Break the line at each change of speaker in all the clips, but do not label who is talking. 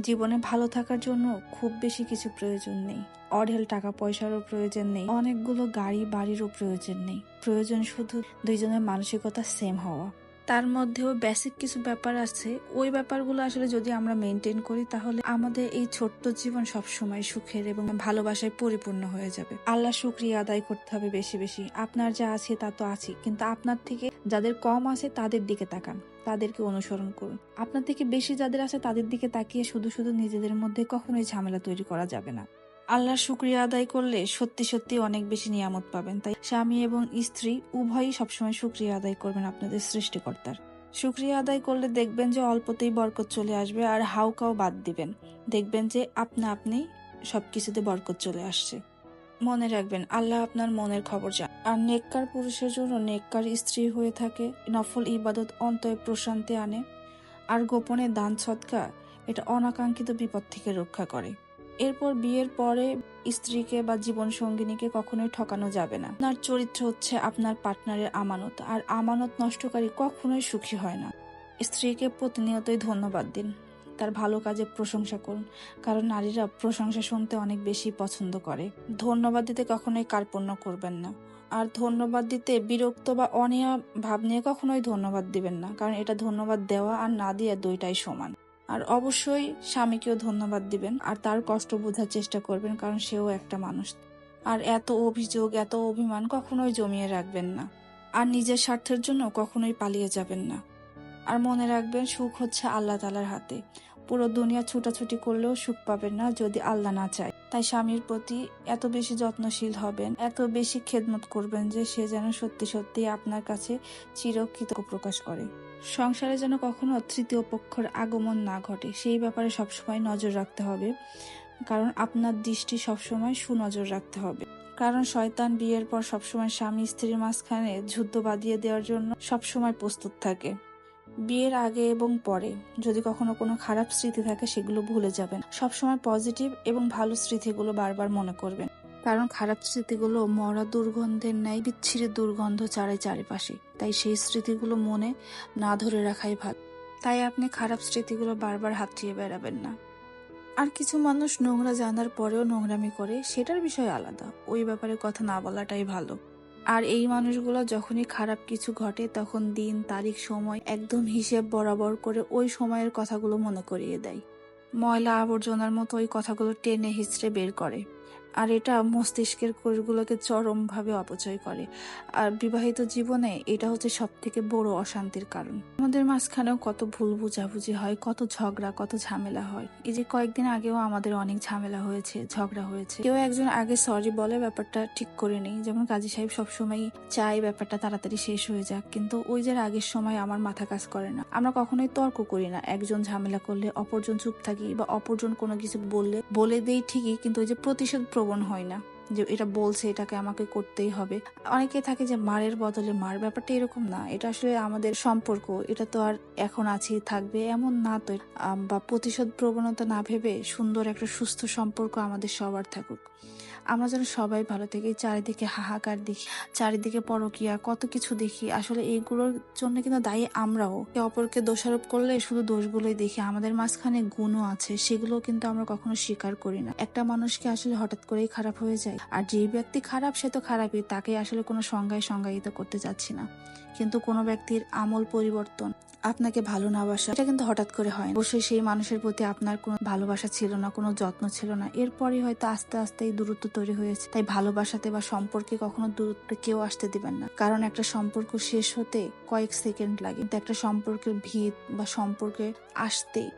জীবনে ভালো থাকার জন্য খুব বেশি কিছু প্রয়োজন নেই। অঢেল টাকা পয়সারও প্রয়োজন নেই। অনেকগুলো গাড়ি, বাড়িরও প্রয়োজন নেই। প্রয়োজন শুধু দুইজনের মানসিকতা সেম হওয়া। তার মধ্যেও বেসিক কিছু ব্যাপার আছে। ওই ব্যাপারগুলো আসলে যদি আমরা মেনটেন করি, তাহলে আমাদের এই ছোট্ট জীবন সবসময় সুখের এবং ভালোবাসায় পরিপূর্ণ হয়ে যাবে। আল্লাহ শুক্রিয়া আদায় করতে হবে বেশি বেশি আপনার যা আছে তা তো আছে কিন্তু আপনার থেকে যাদের কম আছে, তাদের দিকে তাকান। তাদেরকে অনুসরণ করুন। আপনার থেকে বেশি যাদের আছে তাদের দিকে তাকিয়ে শুধু শুধু নিজেদের মধ্যে কখনোই ঝামেলা তৈরি করা যাবে না। আল্লাহর শুক্রিয়া আদায় করলে সত্যি সত্যি অনেক বেশি নিয়ামত পাবেন। তাই স্বামী এবং স্ত্রী উভয়ই সবসময় শুক্রিয়া আদায় করবেন আপনাদের সৃষ্টিকর্তার। শুক্রিয়া আদায় করলে দেখবেন যে অল্পতেই বরকত চলে আসবে আর হাউকাও বাদ দিবেন। দেখবেন যে আপনা আপনি সবকিছুতে বরকত চলে আসছে। মনে রাখবেন, আল্লাহ আপনার মনের খবর জান। আর নেককার পুরুষের জন্য নেককার স্ত্রী হয়ে থাকে, নফল ইবাদত অন্তয়ে প্রশান্তি আনে, আর গোপনে দান সৎকা এটা অনাকাঙ্ক্ষিত বিপদ থেকে রক্ষা করে। এরপর বিয়ের পরে স্ত্রীকে বা জীবন সঙ্গিনীকে কখনোই ঠকানো যাবে না। আপনার চরিত্র হচ্ছে আপনার পার্টনারের আমানত, আর আমানত নষ্টকারী কখনোই সুখী হয় না। স্ত্রীকে প্রতিনিয়তই ধন্যবাদ দিন। তার ভালো কাজে প্রশংসা করুন। কারণ নারীরা প্রশংসা শুনতে অনেক বেশি পছন্দ করে। ধন্যবাদ দিতে কখনোই কার্পণ্য করবেন না। আর ধন্যবাদ দিতে বিরক্ত বা অনিয়া ভাব নিয়ে কখনোই ধন্যবাদ দিবেন না। কারণ এটা ধন্যবাদ দেওয়া আর না দিয়ে দুইটাই সমান। আর অবশ্যই স্বামীকেও ধন্যবাদ দিবেন আর তার কষ্ট বোঝার চেষ্টা করবেন কারণ সেও একটা মানুষ। আর এত অভিযোগ, এত অভিমান কখনোই জমিয়ে রাখবেন না। আর নিজের স্বার্থের জন্য কখনোই পালিয়ে যাবেন না। আর মনে রাখবেন সুখ হচ্ছে আল্লাহ তালার হাতে। পুরো দুনিয়া ছুটাছুটি করলেও সুখ পাবেন না যদি আল্লাহ না চায়। তাই স্বামীর প্রতি এত বেশি যত্নশীল হবেন, এত বেশি খেদমত করবেন যে সে যেন সত্যি সত্যি আপনার কাছে চিরকৃতজ্ঞ প্রকাশ করে। সংসারে যেন কখনো তৃতীয় পক্ষের আগমন না ঘটে, সেই ব্যাপারে সবসময় নজর রাখতে হবে। কারণ আপনার দৃষ্টি সবসময় সুনজর রাখতে হবে। কারণ শয়তান বিয়ের পর সবসময় স্বামী স্ত্রীর মাঝখানে যুদ্ধ বাঁধিয়ে দেওয়ার জন্য সবসময় প্রস্তুত থাকে। বিয়ের আগে এবং পরে। যদি কখনো কোনো খারাপ স্মৃতি থাকে, সেগুলো ভুলে যাবেন। সবসময় পজিটিভ এবং ভালো স্মৃতিগুলো বারবার মনে করবেন। কারণ খারাপ স্মৃতিগুলো মরা দুর্গন্ধের ন্যায় বিচ্ছিরি দুর্গন্ধ চারে চারিপাশে। তাই সেই স্মৃতিগুলো মনে না ধরে রাখাই ভালো। তাই আপনি খারাপ স্মৃতিগুলো বারবার হাতড়িয়ে বেড়াবেন না। আর কিছু মানুষ নোংরা জানার পরেও নোংরামি করে, সেটার বিষয় আলাদা। ওই ব্যাপারে কথা না বলাটাই ভালো। আর এই মানুষগুলো যখনই খারাপ কিছু ঘটে, তখন দিন, তারিখ, সময় একদম হিসেব বরাবর করে ওই সময়ের কথাগুলো মনে করিয়ে দেয়। ময়লা আবর্জনার মতো ওই কথাগুলো টেনে হিচড়ে বের করে। আর এটা মস্তিষ্কের কোষগুলোকে চরমভাবে অপচয় করে। আর বিবাহিত জীবনে এটা হচ্ছে সব থেকে বড় অশান্তির কারণ। আমাদের মাঝখানেও কত ভুল বুঝাবুঝি হয়, কত ঝগড়া, কত ঝামেলা হয়। এই যে কয়েকদিন আগেও আমাদের অনেক ঝামেলা হয়েছে, ঝগড়া হয়েছে। কেউ একজন আগে সরি বলে ব্যাপারটা ঠিক করে নেই। যেমন কাজী সাহেব সবসময় চাই ব্যাপারটা তাড়াতাড়ি শেষ হয়ে যাক, কিন্তু ওই যে আগের সময় আমার মাথা কাজ করে না। আমরা কখনোই তর্ক করি না। একজন ঝামেলা করলে অপরজন চুপ থাকি বা অপরজন কোনো কিছু বললে, বলে দেই ঠিকই, কিন্তু ওই যে প্রতিশোধ প্রবণ হয় না। যে এটা বলছে, এটাকে আমাকে করতেই হবে। অনেকে থাকে যে মারের বদলে মার ব্যাপারটা এরকম না। এটা আসলে আমাদের সম্পর্ক। এটা তো আর এখন আছে থাকবে। এমন না তো। বা প্রতিশোধ প্রবণতা না ভেবে সুন্দর একটা সুস্থ সম্পর্ক আমাদের সবার থাকুক। আমরা যেন সবাই ভালো থাকি, চারিদিকে হাহাকার দেখি, চারিদিকে পরকিয়া, কত কিছু দেখি। আসলে এইগুলোর জন্য কিন্তু দায়ী আমরাও। অপরকে দোষারোপ করলে শুধু দোষগুলোই দেখি। আমাদের মাঝখানে গুণও আছে সেগুলো কিন্তু আমরা কখনো স্বীকার করি না। একটা মানুষকে আসলে হঠাৎ করেই খারাপ হয়ে যায়। আর যে ব্যক্তি খারাপ, সে তো খারাপই। তাকে আসলে কোনো সংজ্ঞায় সংজ্ঞায়িত করতে চাচ্ছি না। কিন্তু কোনো ব্যক্তির আমল পরিবর্তন আপনাকে ভালো না বাসা, এটা কিন্তু হঠাৎ করে হয়। অবশ্যই সেই মানুষের প্রতি আপনার কোনো ভালোবাসা ছিল না, কোনো যত্ন ছিল না। এরপরই হয়তো আস্তে আস্তে এই দূরত্ব তৈরি হয়েছে। তাই ভালোবাসাতে বা সম্পর্কে কখনো দূরত্ব কেউ আসতে দিবেন না। কারণ একটা সম্পর্ক শেষ হতে কয়েক সেকেন্ড লাগে। একটা সম্পর্কের ভিত বা সম্পর্কে আসতে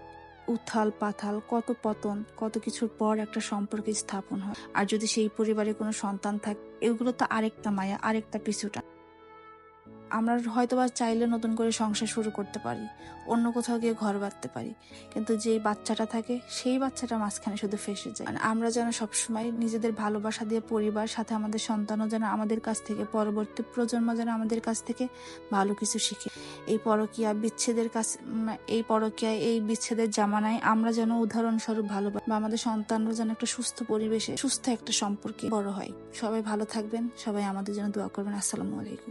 উথাল পাথাল, কত পতন, কত কিছুর পর একটা সম্পর্ক স্থাপন হয়। আর যদি সেই পরিবারে কোনো সন্তান থাকে, এগুলো তো আরেকটা মায়া, আরেকটা পিছুটা। আমরা হয়তোবা চাইলে নতুন করে সংসার শুরু করতে পারি, অন্য কোথাও গিয়ে ঘর বাঁধতে পারি। কিন্তু যেই বাচ্চাটা থাকে, সেই বাচ্চাটা মাঝখানে শুধু ফেসে যায়। আর আমরা যেন সবসময় নিজেদের ভালোবাসা দিয়ে পরিবার, সাথে আমাদের সন্তানও যেন আমাদের কাছ থেকে, পরবর্তী প্রজন্ম যেন আমাদের কাছ থেকে ভালো কিছু শিখে। এই পরকিয়া, বিচ্ছেদের কাছ এই পরকিয়া, এই বিচ্ছেদের জামানায় আমরা যেন উদাহরণস্বরূপ ভালো বা আমাদের সন্তানরা যেন একটা সুস্থ পরিবেশে, সুস্থ একটা সম্পর্কে বড় হয়। সবাই ভালো থাকবেন, সবাই আমাদের জন্য দোয়া করবেন। আসসালামু আলাইকুম।